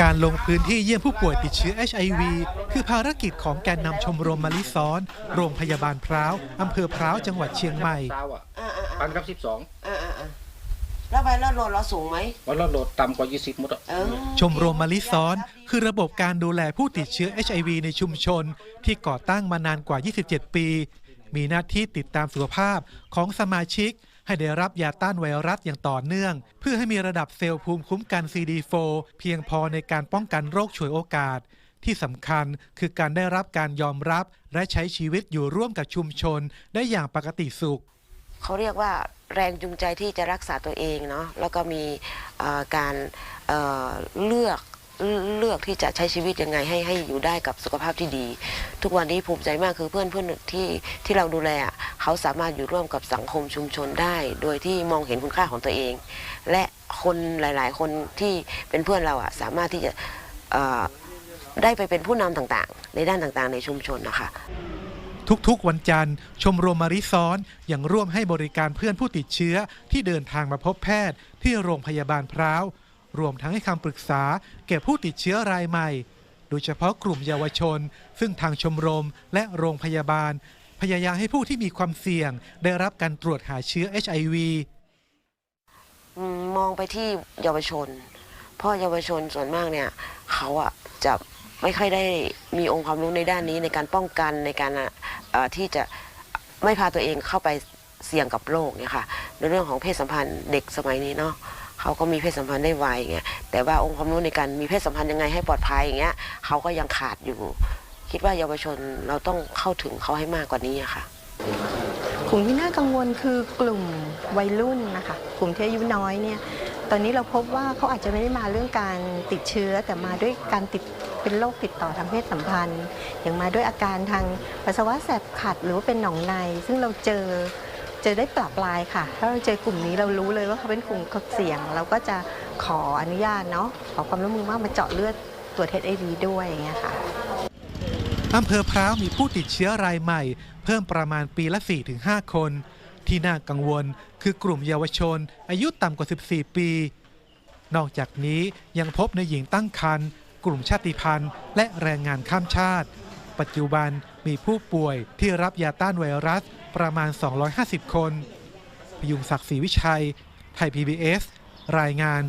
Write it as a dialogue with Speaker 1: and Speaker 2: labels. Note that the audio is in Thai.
Speaker 1: การลงพื้นที่เยี่ยมผู้ป่วยติดเชื้อ HIV คือภารกิจของแกนนำชมรมมะลิซ้อน โรงพยาบาลพร้าวอำเภอพร้าวจังหวัดเชียงใหม่
Speaker 2: เช้าอะ
Speaker 3: อ่าอ่า
Speaker 2: พันกับสิบสอง
Speaker 3: อ่าอ่าอ่าแล้วไวรัสโหลดเราสูงไหม
Speaker 2: วันละโหลดต่ำกว่ายี่สิบหมดอะ
Speaker 3: เออ
Speaker 1: ชมรมมะลิซ้อน คือระบบการดูแลผู้ติดเชื้อ HIV ในชุมชน ที่ก่อตั้งมานานกว่า 27 ปี มีหน้าที่ติดตามสุขภาพของสมาชิก ให้ได้รับยาต้านไวรัสอย่างต่อเนื่อง เพื่อให้มีระดับเซลล์ภูมิคุ้มกัน CD4 เพียงพอในการป้องกันโรคฉวยโอกาส ที่สำคัญคือการได้รับการยอมรับ และใช้ชีวิตอยู่ร่วมกับชุมชน ได้อย่างปกติสุข
Speaker 3: เขาเรียกว่าแรงจูงใจที่จะรักษาตัวเองเนาะแล้วก็มีการเเลือก เลือกที่จะใช้ชีวิตยังไงให้ให้อยู่ได้กับสุขภาพที่ดี ทุกวันนี้ภูมิใจมากคือเพื่อนเพื่อนที่ที่เราดูแลเขาสามารถอยู่ร่วมกับสังคมชุมชนได้ โดยที่มองเห็นคุณค่าของตัวเอง และคนหลาย ๆ คนที่เป็นเพื่อนเราอะสามารถที่จะได้ไปเป็นผู้นำต่างๆ ในด้านต่างๆ ในชุมชนนะคะ
Speaker 1: ทุกๆ วันจันทร์ ชมรมมาริซ้อนยังร่วมให้บริการเพื่อนผู้ติดเชื้อที่เดินทางมาพบแพทย์ที่โรงพยาบาลพร้าว รวมทั้งให้คำปรึกษาแก่ผู้ติดเชื้อรายใหม่ โดยเฉพาะกลุ่มเยาวชน ซึ่งทางชมรมและโรงพยาบาล พยายามให้ผู้ที่มีความเสี่ยง ได้รับการตรวจหาเชื้อ HIV
Speaker 3: มองไปที่เยาวชน เพราะเยาวชนส่วนมากเนี่ยเขาอะจะไม่ค่อยได้มีองค์ความรู้ในด้านนี้ในการป้องกันในการที่จะไม่พาตัวเองเข้าไปเสี่ยงกับโรคเนี่ยค่ะในเรื่องของเพศสัมพันธ์เด็กสมัยนี้เนาะ เขาก็มีเพศสัมพันธ์ได้ไวอย่างเงี้ยแต่ว่าองค์ความรู้ในการมีเพศสัมพันธ์ยังไงให้ปลอดภัยอย่างเงี้ยเขาก็ยังขาดอยู่ คิดว่าเยาวชนเราต้องเข้าถึงเขาให้มากกว่านี้อะค่ะ
Speaker 4: กลุ่มที่น่ากังวลคือกลุ่มวัยรุ่นนะคะกลุ่มที่อายุน้อยเนี่ยตอนนี้เราพบว่าเขาอาจจะไม่ได้มาเรื่องการติดเชื้อ แต่มาด้วยการติดเป็นโรคติดต่อทางเพศสัมพันธ์ อย่างมาด้วยอาการทางปัสสาวะแสบขัดหรือว่าเป็นหนองใน ซึ่งเราเจอ จอได้ปรับลายค่ะ ถ้าเราเจอกลุ่มนี้เรารู้เลยว่าเขาเป็นกลุ่มเสี่ยง เราก็จะขออนุญาตเนาะขอความร่วมมือว่ามาเจาะเลือดตรวจเอวีด้วยอย่างเงี้ยค่ะ
Speaker 1: อำเภอพร้าวมีผู้ติดเชื้อรายใหม่ เพิ่มประมาณปีละ 4-5 คน ที่น่ากังวลคือกลุ่มเยาวชน อายุต่ำกว่า 14 ปี นอกจากนี้ยังพบในหญิงตั้งครรภ์กลุ่มชาติพันธุ์ และแรงงานข้ามชาติ ปัจจุบันมีผู้ป่วยที่รับยาต้านไวรัสประมาณ 250 คน พยุงศักดิ์ศรีวิชัย ไทย PBS รายงาน